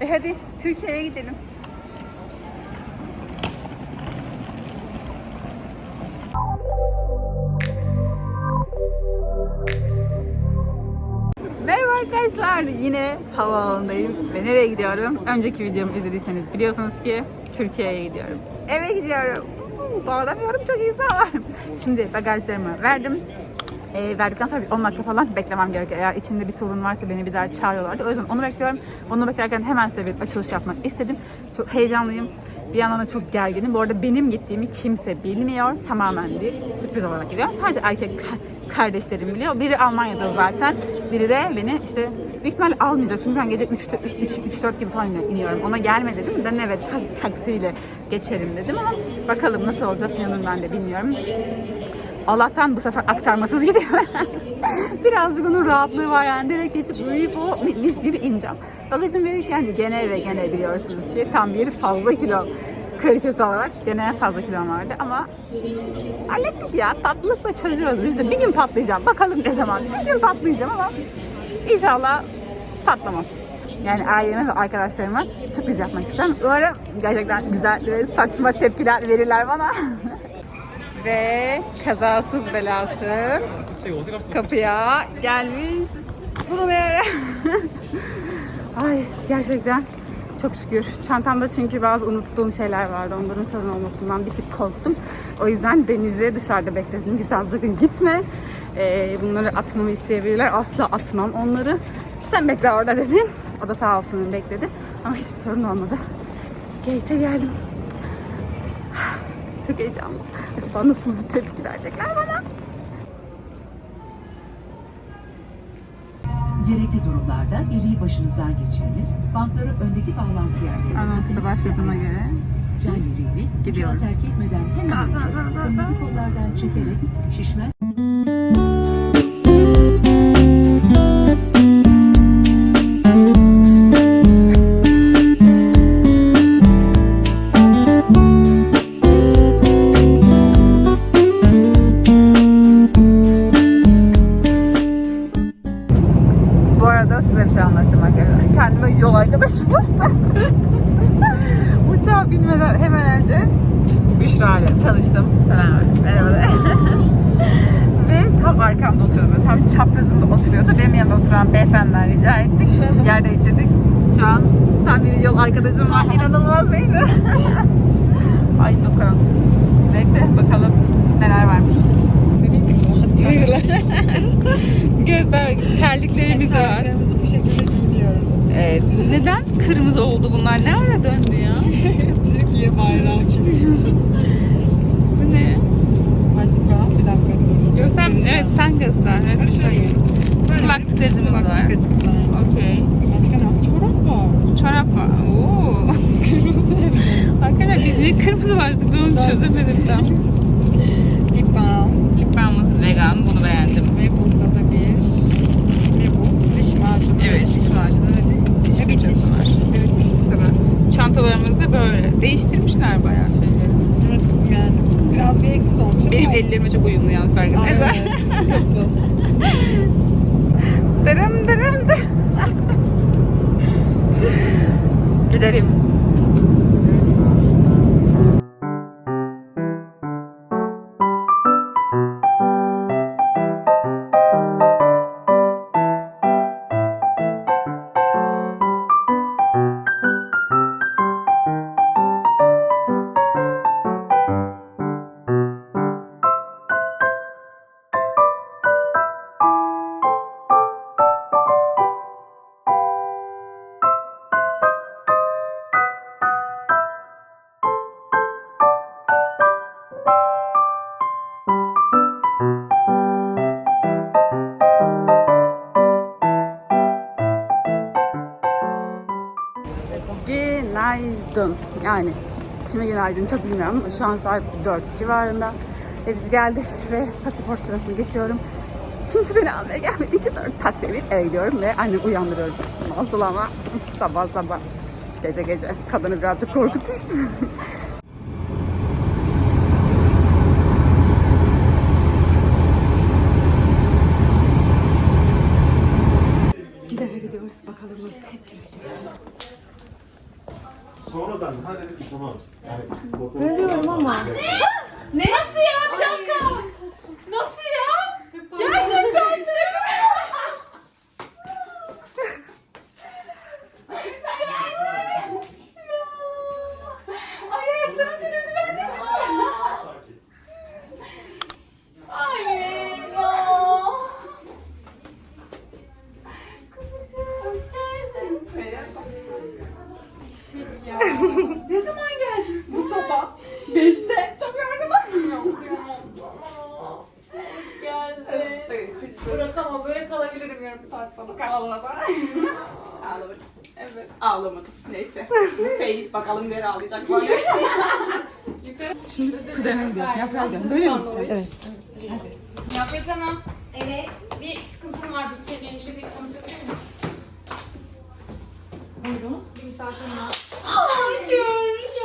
E hadi Türkiye'ye gidelim. Merhaba arkadaşlar. Yine havaalanındayım ve nereye gidiyorum? Önceki videomu izlediyseniz biliyorsunuz ki Türkiye'ye gidiyorum. Eve gidiyorum. Uuu, Bağıramıyorum çok insan var. Şimdi bagajlarımı verdim. E, verdikten sonra bir 10 dakika falan beklemem gerekiyor. Eğer içinde bir sorun varsa beni bir daha çağırıyorlardı. O yüzden onu bekliyorum. Onu beklerken hemen size bir açılış yapmak istedim. Çok heyecanlıyım. Bir yandan da çok gerginim. Bu arada benim gittiğimi kimse bilmiyor. Tamamen bir sürpriz olarak gidiyorum. Sadece erkek ka- kardeşlerim biliyor. Biri Almanya'da zaten. Biri de beni işte büyük ihtimalle almayacak. Çünkü ben gece 3-4 gibi falan iniyorum. Ona gelme dedim. Ben evet ta- taksiyle geçerim dedim ama bakalım nasıl olacak inanın ben de bilmiyorum. Allah'tan bu sefer aktarmasız gidiyor. Birazcık onun rahatlığı var yani direkt geçip uyuyup o mis gibi ineceğim. Bagajım verirken gene ve gene biliyorsunuz ki tam bir fazla kilo kraliçesi olarak gene fazla kilom vardı ama hallettik ya tatlılıkla çözüyoruz biz de bir gün patlayacağım bakalım ne zaman bir gün patlayacağım ama inşallah patlamam. Yani aileme ve arkadaşlarıma sürpriz yapmak isterim. Umarım gerçekten güzel ve saçma tepkiler verirler bana. ve kazasız belasız kapıya gelmiş bulunuyorum. Ay gerçekten çok şükür. Çantamda çünkü bazı unuttuğum şeyler vardı. Onların sorun olmasından bir tık korktum. O yüzden denize dışarıda bekledim. Güzel sakın gitme. Ee, bunları atmamı isteyebilirler. Asla atmam onları. Sen bekle orada dedim. O da sağ olsun bekledi. Ama hiçbir sorun olmadı. Gate'e geldim. Çok heyecanlı. Acaba nasıl bir tepki verecekler bana? Gerekli durumlarda eliyi başınızdan geçiriniz, bantları öndeki bağlantı yerlerine takınız. başladığına göre Can yüreğini Gidiyoruz. terk etmeden hemen önce kırmızı kollardan çekerek şişmez Falan. Merhaba. Ve tam arkamda oturuyordu. Tam çaprazımda oturuyordu. Benim yanımda oturan beyefendiden rica ettik. Yer değiştirdik. Şu an tam bir yol arkadaşım var. İnanılmaz değil mi? Ay çok karanlık. Neyse bakalım neler varmış. Göster terliklerimiz var. Bu şekilde giyiniyorum. Evet. Neden kırmızı oldu bunlar? Ne ara döndü ya? Türkiye bayrağı. Başka bir dakika dur. Göster. Evet sen göster. Evet, göstereyim. Kulak tıkacımız var. tıkacımız var. Okey. Başka ne? Çorap var. Çorap var. Oo. Kırmızı. Arkadaşlar biz niye kırmızı başlık ben onu çözemedim tam. Lip balm. Lip balmımız vegan. Bunu beğendim. Ve burada da bir ne bu? Diş macunu. Evet diş macunu ve diş fırçası var. Evet diş fırçası. Çantalarımız da böyle. Değiştirmişler bayağı şeyleri. Evet biraz bir eksik olmuş Benim ellerime çok uyumlu yalnız farkındayız. Aynen. Sıkıntı. Dırım dırım dır. Gidelim. Günaydın. Yani kime günaydın çok bilmiyorum ama şu an saat 4 civarında. Ve biz geldik ve pasaport sırasını geçiyorum. Kimse beni almaya gelmediği için sonra taksiye binip eve gidiyorum ve annemi uyandırıyorum. Nasıl ama sabah sabah gece gece kadını birazcık korkutayım. Gizem'e gidiyoruz bakalım nasıl tepki verecek. Sonradan ha dedik ki tamam. Yani Bölüyorum ama. Ne? Ya. Ne zaman geldin? Bu sabah 5'te çok yorgunum. Hoş geldin. Bırakamam. Böyle kalabilirim yarım saat falan. Ağlamadım. Ağlamadım. Evet. Ağlamadım. Neyse. Fail. Bakalım nereye ağlayacak böyle. Şimdi kuzenime gidiyorum. Yaprağa gidiyorum. Böyle mi gideceğim? Evet. Yaprak Hanım. Evet. Bir sıkıntım var bütçeyle ilgili bir konuşabilir miyiz? Buyurun. Bir misafirim var. Hayır ya.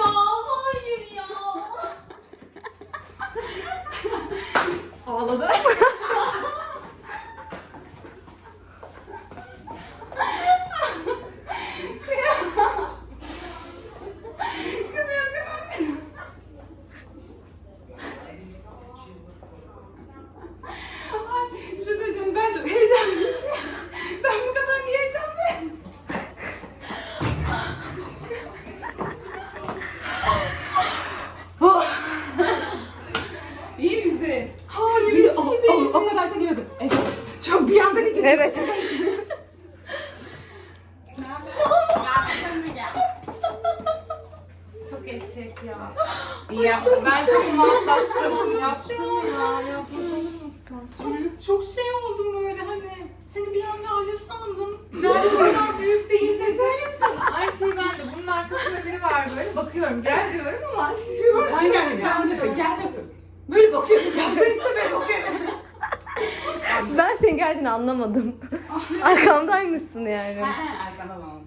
Hayır ya. Ağladı. Ay, bir şey söyleyeceğim. Ben çok heyecanlıyım. Ben bu kadar niye heyecanlıyım? Oh. İyi misin? Hayır Bir de hiç o, iyi değil. o, o kadar şey giriyordum. Evet. Çok bir anda geçirdim. Evet. Çok eşek ya. İyi yaptın. Ben çok atlattım. Yaptım ya. Mısın? Çok, çok şey oldum böyle hani. Seni bir anda aile sandım. Yani bu kadar büyük değil. Şey söyleyeyim sana? Aynı şeyi ben de. Bunun arkasında biri var böyle. Bakıyorum gel diyorum ama şişiyorum. Aynen. Gel yapıyorum. Gel yapıyorum. Böyle bakıyorum. Ya ben işte böyle bakıyorum. Ben senin geldiğini anlamadım. Arkamdaymışsın yani. Arkana lan.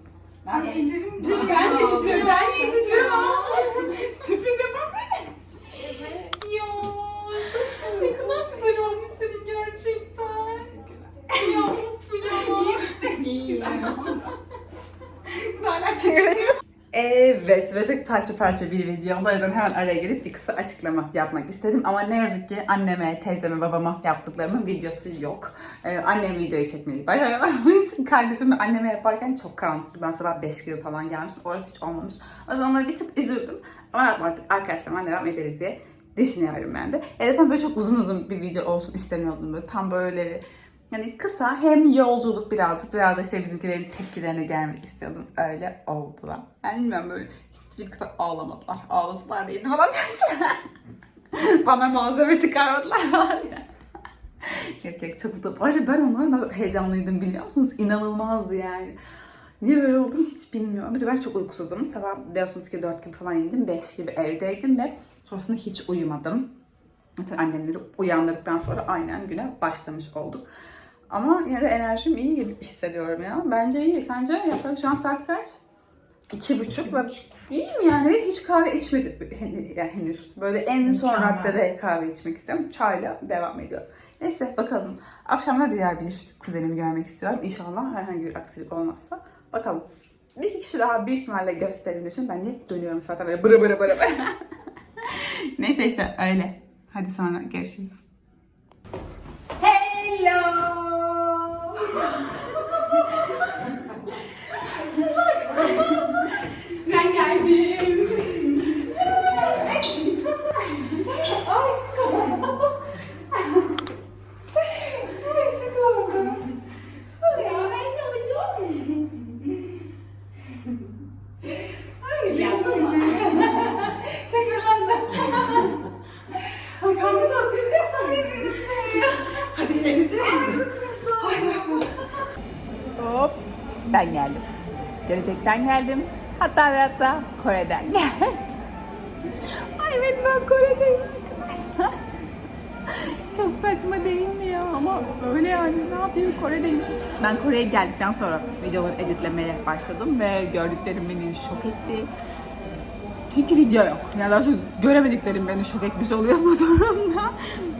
Ay ellerim Ben de titriyorum. Ben niye titriyorum? Sürpriz yapan benim. Ya saçın ne kadar güzel olmuş senin gerçekten. Ya of ya. İyi misin? İyiyim. Hala çekiyor. Evet ve çok parça parça bir video. O yüzden hemen araya girip bir kısa açıklama yapmak istedim. Ama ne yazık ki anneme, teyzeme, babama yaptıklarımın videosu yok. Ee, annem videoyu çekmeyi başaramamış. Kardeşim de anneme yaparken çok karanlıktı. Ben sabah 5 gibi falan gelmiştim. Orası hiç olmamış. O yüzden onlara bir tık üzüldüm. Ama artık arkadaşlarıma devam ederiz diye düşünüyorum ben de. Ya zaten böyle çok uzun uzun bir video olsun istemiyordum. Böyle tam böyle yani kısa hem yolculuk birazcık biraz da işte bizimkilerin tepkilerine gelmek istiyordum. Öyle oldular. Yani bilmiyorum böyle istediğim kadar ağlamadılar. Ağladılar değildi falan demişler. Bana malzeme çıkarmadılar falan. Yok yok çok mutlu. Ayrıca ben onlara nasıl heyecanlıydım biliyor musunuz? İnanılmazdı yani. Niye böyle oldum hiç bilmiyorum. Bir de ben çok uykusuzum. Sabah diyorsunuz ki 4 gibi falan indim. 5 gibi evdeydim ve sonrasında hiç uyumadım. Zaten annemleri uyandırdıktan sonra aynen güne başlamış olduk. Ama yine de enerjim iyi gibi hissediyorum ya. Bence iyi. Sence Yaprak şu an saat kaç? İki buçuk. Ve iyiyim yani. Ve Hiç kahve içmedim yani henüz. Böyle en son raddede kahve içmek istiyorum. Çayla devam ediyorum. Neyse bakalım. Akşamda diğer bir kuzenimi görmek istiyorum. İnşallah herhangi bir aksilik olmazsa. Bakalım. Bir iki kişi daha büyük ihtimalle gösterimde için ben de dönüyorum zaten böyle bırı bırı bırı. Neyse işte öyle. Hadi sonra görüşürüz. Gelecekten geldim. Hatta ve hatta Kore'den geldim. Ay evet ben Kore'deyim arkadaşlar. Çok saçma değil mi ya? Ama öyle yani ne yapayım Kore'deyim. Ben Kore'ye geldikten sonra videoları editlemeye başladım ve gördüklerim beni şok etti. Çünkü video yok. Yani daha göremediklerim beni şok etmiş oluyor bu durumda.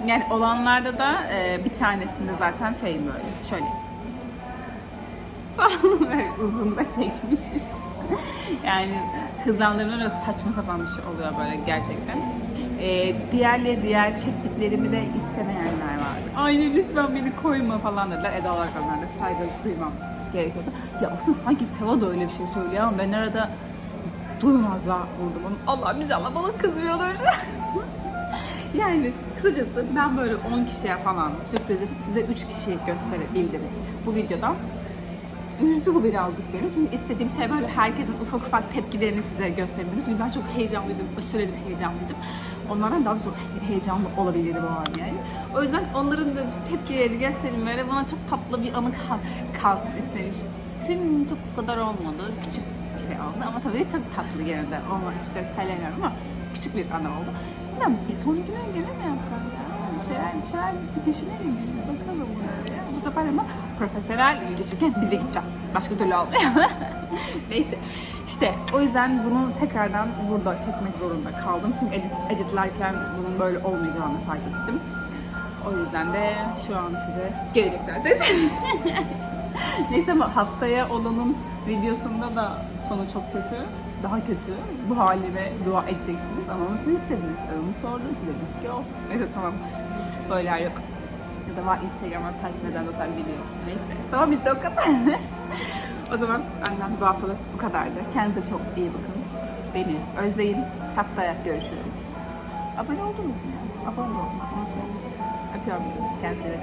Yani olanlarda da e, bir tanesinde zaten şey böyle şöyle. Böyle uzun da çekmişiz. yani hızlandırılır saçma sapan bir şey oluyor böyle gerçekten. Ee, diğerleri diğer çektiklerimi de istemeyenler vardı. Aynen lütfen beni koyma falan dediler. Eda olarak onlara da saygı duymam gerekiyordu. Ya aslında sanki Seva da öyle bir şey söylüyor ama ben arada duymazlar vurdum onu. Allah'ım inşallah bana kızmıyordur. yani kısacası ben böyle 10 kişiye falan sürpriz edip size 3 kişiyi gösterebildim bu videoda. Üzdü bu birazcık beni. Çünkü istediğim şey böyle herkesin ufak ufak tepkilerini size gösterebilmek. Çünkü ben çok heyecanlıydım, aşırı heyecanlıydım. Onlardan daha çok heyecanlı olabilirdi bu an yani. O yüzden onların da tepkilerini göstereyim böyle bana çok tatlı bir anı kal- kalsın istemiştim. Çok bu kadar olmadı. Küçük bir şey oldu ama tabii çok tatlı gene de. Olmak bir şey söylemiyorum ama küçük bir anı oldu. Ya bir sonrakine gene mi yapsam ya? Bir şeyler, bir şeyler bir düşünelim. Bakalım ya. Bu sefer ama profesyonel video çeken bir de gideceğim. Başka türlü olmuyor. Neyse. İşte o yüzden bunu tekrardan burada çekmek zorunda kaldım. Çünkü edit, editlerken bunun böyle olmayacağını fark ettim. O yüzden de şu an size gelecekler. Neyse ama haftaya olanın videosunda da sonu çok kötü. Daha kötü. Bu halime dua edeceksiniz. Ama siz istediniz. Onu sordum. Size dediniz ki olsun. Neyse tamam. Yer yok. Da var Instagram'a takip eden zaten biliyor. Neyse. Tamam işte o kadar. o zaman benden bu haftalık bu kadardı. Kendinize çok iyi bakın. Beni özleyin. Haftaya görüşürüz. Abone oldunuz mu? Abone olun. Unutmayın. Öpüyorum sizi. Kendinize.